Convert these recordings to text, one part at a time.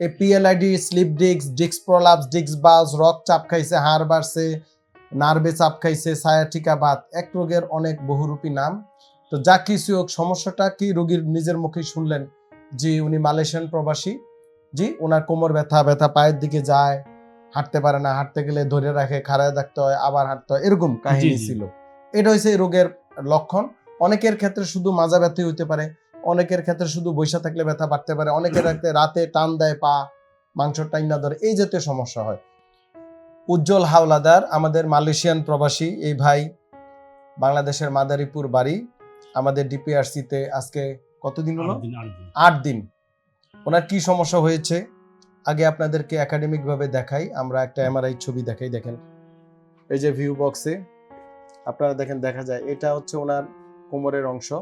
PLID slip disc disc prolapse disc bulge rock চাপ খাইছে হাড় বাড়ছে নার্ভে চাপ খাইছে সায়াটিকা বাত এক রোগের অনেক বহুরূপী নাম। তো যা কিছু হোক সমস্যাটা কি রোগীর নিজের মুখেই শুনলেন? জি উনি মালয়েশিয়ান প্রবাসী। জি ওনার কোমর ব্যথা ব্যথা পায়ের দিকে যায় হাঁটতে পারে না হাঁটতে গেলে ধরে রাখে খাড়ায় থাকতে হয় আবার হাঁটতে হয় এরকম কাহিনী ছিল। এটা হচ্ছে রোগের লক্ষণ। অনেকের ক্ষেত্রে শুধু মাজা ব্যথা হইতে পারে অনেকের ক্ষেত্রে শুধু বৈশা থাকলে ব্যথা বাড়তে পারে অনেকের ক্ষেত্রে রাতে টান দেয় পা মাংস টাইনা ধরে এই জাতীয় সমস্যা হয়। উজ্জ্বল হাওলাদার আমাদের মালয়েশিয়ান প্রবাসী এই ভাই বাংলাদেশের মাদারীপুর বাড়ি আমাদের ডিপিআরসিতে আজকে কতদিন হলো? আট দিন, ওনার কি সমস্যা হয়েছে? আগে আপনাদেরকে একাডেমিক ভাবে দেখাই আমরা একটা এমআরআই ছবি দেখাই দেখেন। এই যে ভিউ বক্সে আপনারা দেখেন দেখা যায় এটা হচ্ছে ওনার কোমরের অংশ।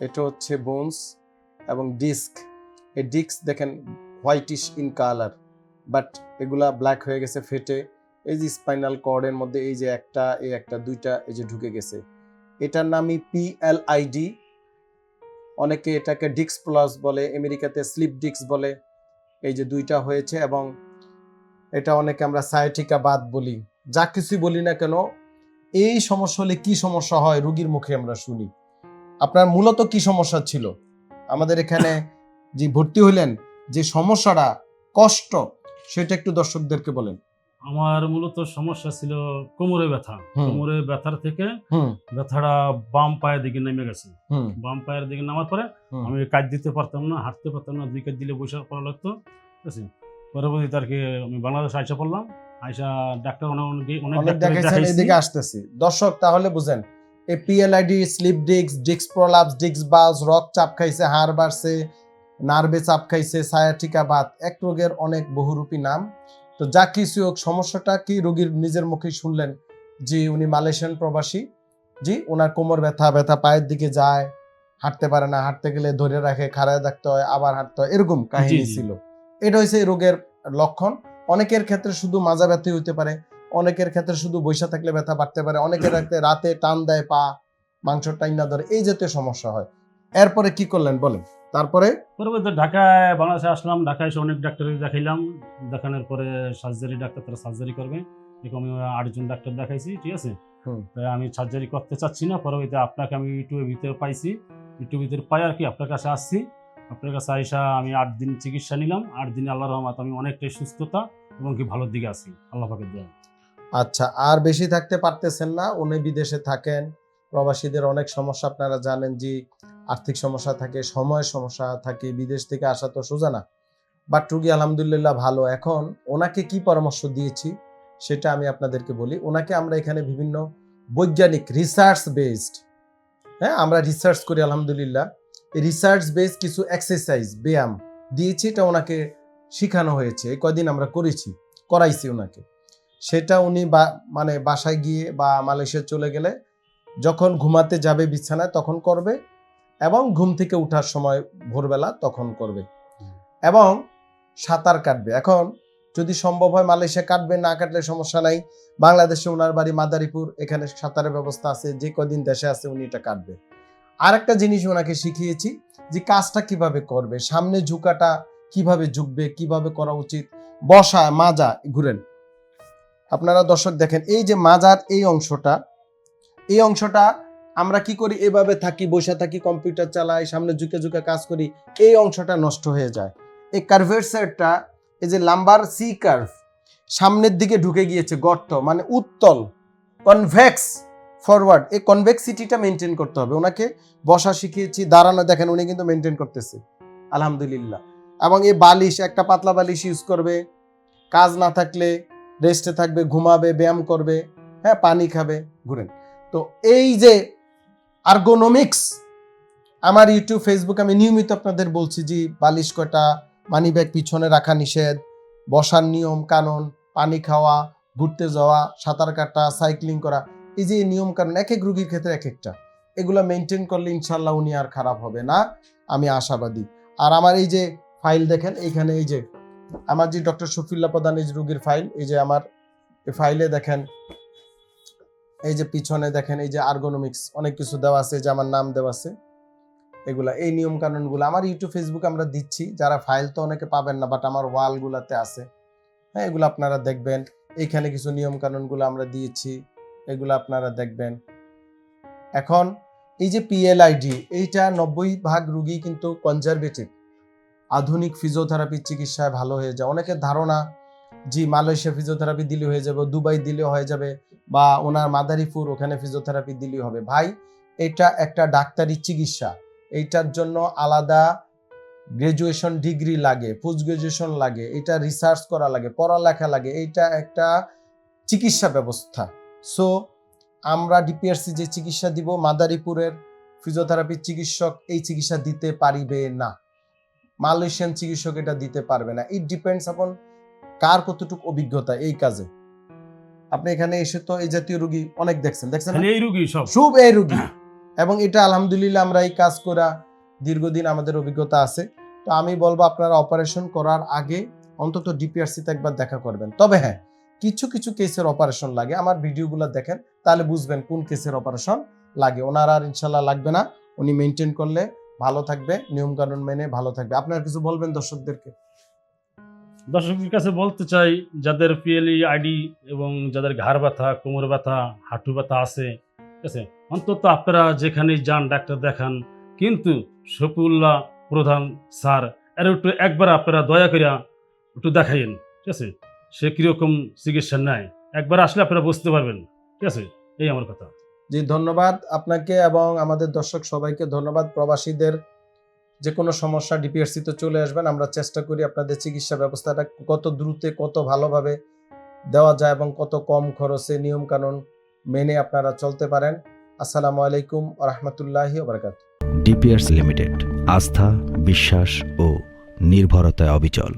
এটা হচ্ছে বোনস এবং ডিস্ক এই ডিস্ক দেখেন হোয়াইটিশ ইন কালার বাট এগুলা ব্ল্যাক হয়ে গেছে ফেটে। এই যে স্পাইনাল কর্ডের মধ্যে এই যে একটা, এই একটা, দুইটা, এই যে ঢুকে গেছে। এটার নামই পিএলআইডি অনেকে এটাকে ডিক্স প্লাস বলে, আমেরিকাতে স্লিপ ডিক্স বলে। এই যে দুইটা হয়েছে এবং এটা অনেকে আমরা সায়াটিকা বাদ বলি। যা কিছুই বলি না কেন, এই সমস্যা হলে কি সমস্যা হয়, রুগীর মুখে আমরা শুনি। আপনার মূলত কি সমস্যা ছিল? আমাদের এখানে যে ভর্তি হইলেন যে সমস্যাটা কষ্ট সেটা একটু দর্শকদেরকে বলেন। আমার মূলত সমস্যা ছিল কোমরে ব্যথা। কোমরে ব্যথার থেকে ব্যথাটা বাম পায়ের দিকে নেমে গেছে। বাম পায়ের দিকে নামার পরে আমি কাজ দিতে পারতাম না হাঁটতে পারতাম না দুই কাজ দিলে বসে করা লাগতো ঠিক আছে? পরবর্তীতে আর কি আমি বাংলাদেশ আইসা পড়লাম আইসা ডাক্তার অনেক অনেক দেখাইছি। এদিকে আসতেছি। দর্শক তাহলে বুঝেন PLID slip disc disc prolapse disc bulge rock চাপ খাইছে হাড় বাড়ছে নার্ভে চাপ খাইছে সায়াটিকা বাত। এক রোগের অনেক বহুরূপী নাম। তো যা কিছু হোক সমস্যাটা কি রোগীর নিজের মুখে শুনলেন? যে উনি মালয়েশিয়ান প্রবাসী। জি ওনার কোমর ব্যথা ব্যথা পায়ের দিকে যায় হাঁটতে পারে না হাঁটতে গেলে ধরে রাখে খাড়ায় থাকতে হয় আবার হাঁটতে হয় এরকম কাহিনী। ছিল। এটা হচ্ছে এই রোগের লক্ষণ। অনেকের ক্ষেত্রে শুধু মাজা ব্যথা হইতে পারে অনেকের ক্ষেত্রে শুধু বৈশা থাকলে ব্যথা বাড়তে পারে অনেকের ক্ষেত্রে রাতে টান দেয় পা মাংস টাইনা ধরে এই জাতীয় সমস্যা হয়। এরপরে কি করলেন বলেন? তারপরে? পরবর্তীতে ঢাকায় বাংলাদেশে আসলাম ঢাকায় এসে অনেক ডাক্তার দেখাইলাম। দেখানোর পরে সার্জারি ডাক্তার তারা সার্জারি করবে। এরকম আমি আটজন ডাক্তার দেখাইছি ঠিক আছে? তাই আমি সার্জারি করতে চাচ্ছি না পরবর্তীতে আপনাকে আমি ইউটিউবের ভিতরে পাইছি। ইউটিউবের ভিতরে পাই আর কি আপনার কাছে আসছি। আপনার কাছে আইসা আমি আট দিন চিকিৎসা নিলাম। আট দিন আল্লাহ রহমত আমি অনেকটাই সুস্থতা এবং কি ভালোর দিকে আছি। আল্লাহ পাকের দেওয়া আচ্ছা আর বেশি থাকতে পারতেছেন না, উনি বিদেশে থাকেন, প্রবাসীদের অনেক সমস্যা, আপনারা জানেন যে আর্থিক সমস্যা থাকে সময় সমস্যা থাকে, বিদেশ থেকে আসা তো সোজা না। বাট রুগী আলহামদুলিল্লাহ ভালো। এখন ওনাকে কি পরামর্শ দিয়েছি, সেটা আমি আপনাদেরকে বলি। ওনাকে আমরা এখানে বিভিন্ন বৈজ্ঞানিক রিসার্চ বেসড হ্যাঁ আমরা রিসার্চ করি আলহামদুলিল্লাহ। রিসার্চ বেসড কিছু এক্সারসাইজ ব্যায়াম দিয়েছি, এটা ওনাকে শেখানো হয়েছে। এই কয়দিন আমরা করেছি, করাইছি ওনাকে। সেটা উনি বা মানে বাসায় গিয়ে বা মালয়েশিয়া চলে গেলে যখন ঘুমাতে যাবে বিছানায় তখন করবে এবং ঘুম থেকে ওঠার সময় ভোরবেলা তখন করবে। এবং সাঁতার কাটবে। এখন যদি সম্ভব হয় মালয়েশিয়া কাটবে, না কাটলে সমস্যা নাই। বাংলাদেশে ওনার বাড়ি মাদারীপুর, এখানে সাঁতারের ব্যবস্থা আছে, যে কদিন দেশে আছে উনি এটা কাটবে। আর একটা জিনিস ওনাকে শিখিয়েছি যে কাজটা কীভাবে করবে, সামনে ঝুঁকাটা কীভাবে ঝুঁকবে, কীভাবে করা উচিত বসা মাজা, ঘুরেন। আপনারা দর্শক দেখেন, এই যে মাজার এই অংশটা এই অংশটা আমরা কি করি? এভাবে থাকি, বসে থাকি, কম্পিউটার চালাই, সামনে ঝুঁকে ঝুঁকে কাজ করি, এই অংশটা নষ্ট হয়ে যায়। এই কার্ভেটসারটা এই যে লাম্বার সি কার্ভ সামনের দিকে ঢুকে গিয়েছে, গর্ত মানে উত্তল কনভেক্স ফরওয়ার্ড এই কনভেক্সিটিটা মেনটেন করতে হবে। ওনাকে বসা শিখিয়েছি, দাঁড়ানো, দেখেন উনি কিন্তু মেনটেন করতেছে। আলহামদুলিল্লাহ। এবং এই বালিশ, একটা পাতলা বালিশ ইউজ করবে। কাজ না থাকলে রেস্টে থাকবে, ঘুমাবে, ব্যায়াম করবে হ্যাঁ পানি খাবে, ঘুরেন। তো এই যে আর্গোনমিক্স আমার ইউটিউব ফেসবুক আমি নিয়মিত আপনাদের বলছি যে বালিশ কটা মানি ব্যাগ পিছনে রাখা নিষেধ, বসার নিয়ম কানুন, পানি খাওয়া, ঘুরতে যাওয়া, সাঁতার কাটা সাইক্লিং করা, এই যে নিয়ম কানুন, এক এক রুগীর ক্ষেত্রে এক একটা। এগুলো মেনটেন করলে ইনশাল্লাহ উনি আর খারাপ হবে না, আমি আশাবাদী। আর আমার এই যে ফাইল দেখেন এইখানে এই যে আমার যে ডক্টর শফিল্লা প্রধান এই যে রুগীর ফাইল এই যে আমার ফাইলে দেখেন, এই যে পিছনে দেখেন, এই যে আর্গোনমিক্স অনেক কিছু দেওয়া আছে, যে আমার নাম দেওয়া আছে, এগুলা, এই নিয়ম কানুনগুলো আমার ইউটিউব ফেসবুক আমরা দিচ্ছি, যারা ফাইল তো অনেকে পাবেন না বাট আমার ওয়ালগুলাতে আছে। হ্যাঁ এগুলো আপনারা দেখবেন, এইখানে কিছু নিয়ম কানুনগুলো আমরা দিয়েছি, এগুলো আপনারা দেখবেন। এখন এই যে পিএলআইডি এইটা নব্বই ভাগ রুগী কিন্তু কনজারভেটিভ আধুনিক ফিজিওথেরাপির চিকিৎসায় ভালো হয়ে যায়। অনেকের ধারণা, জি, মালয়েশিয়া ফিজিওথেরাপি দিলে হয়ে যাবে, দুবাই দিলে হয়ে যাবে, বা ওনার মাদারীপুর ওখানে ফিজিওথেরাপি দিলেই হবে। ভাই, এটা একটা ডাক্তারি চিকিৎসা। এইটার জন্য আলাদা গ্রাজুয়েশন ডিগ্রি লাগে পোস্ট গ্রাজুয়েশন লাগে, এটা রিসার্চ করা লাগে, পড়ালেখা লাগে, এইটা একটা চিকিৎসা ব্যবস্থা। সো আমরা ডিপিআরসি যে চিকিৎসা দিব, মাদারীপুরের ফিজিওথেরাপির চিকিৎসক এই চিকিৎসা দিতে পারিবে না। মালয়েশিয়ান চিকিৎসক এটা দিতে পারবে না। ইট ডিপেন্ডস আপন কার কতটুকু অভিজ্ঞতা এই কাজে। আপনি এখানে এসে তো এই জাতীয় রোগী অনেক দেখছেন। দেখছেন এই রুগী সব। শুভ এই রোগী। এবং এটা আলহামদুলিল্লাহ আমরা এই কাজ করা দীর্ঘদিন আমাদের অভিজ্ঞতা আছে। তো আমি বলব আপনারা অপারেশন করার আগে অন্তত ডিপিআরসিতে একবার দেখা করবেন। তবে হ্যাঁ কিছু কিছু কেসের অপারেশন লাগে। আমার ভিডিওগুলো দেখেন তাহলে বুঝবেন কোন কেসের অপারেশন লাগে। ওনার আর ইনশাল্লাহ লাগবে না। উনি মেনটেন করলে ভালো থাকবে নিয়ম কানুন মেনে ভালো থাকবে। আপনার কিছু বলবেন দর্শকদেরকে? দর্শকের কাছে বলতে চাই, যাদের পিএলই আইডি এবং যাদের ঘাড় ব্যথা, কোমর ব্যথা, হাঁটু ব্যথা আছে, ঠিক আছে? অন্তত আপনারা যেখানেই যান, ডাক্তার দেখান। কিন্তু শফিউল্লাহ প্রধান স্যার, এর একটু একবার আপনারা দয়া করে একটু দেখাইন ঠিক আছে? সে কীরকম চিকিৎসা নেয়? একবার আসলে আপনারা বুঝতে পারবেন, ঠিক আছে? এই আমার কথা। জি, ধন্যবাদ আপনাকে এবং আমাদের দর্শক সবাইকে ধন্যবাদ। প্রবাসীদের যে কোনো সমস্যা ডিপিআরসি তে চলে আসবেন, আমরা চেষ্টা করি আপনাদের চিকিৎসা ব্যবস্থাটা কত দ্রুতে, কত ভালোভাবে দেওয়া যায় এবং কত কম খরচে নিয়মকানুন মেনে আপনারা চলতে পারেন। আসসালামু আলাইকুম রহমতুল্লাহি ওবরাকাত ডিপিয়ার্স লিমিটেড আস্থা, বিশ্বাস ও নির্ভরতায় অবিচল।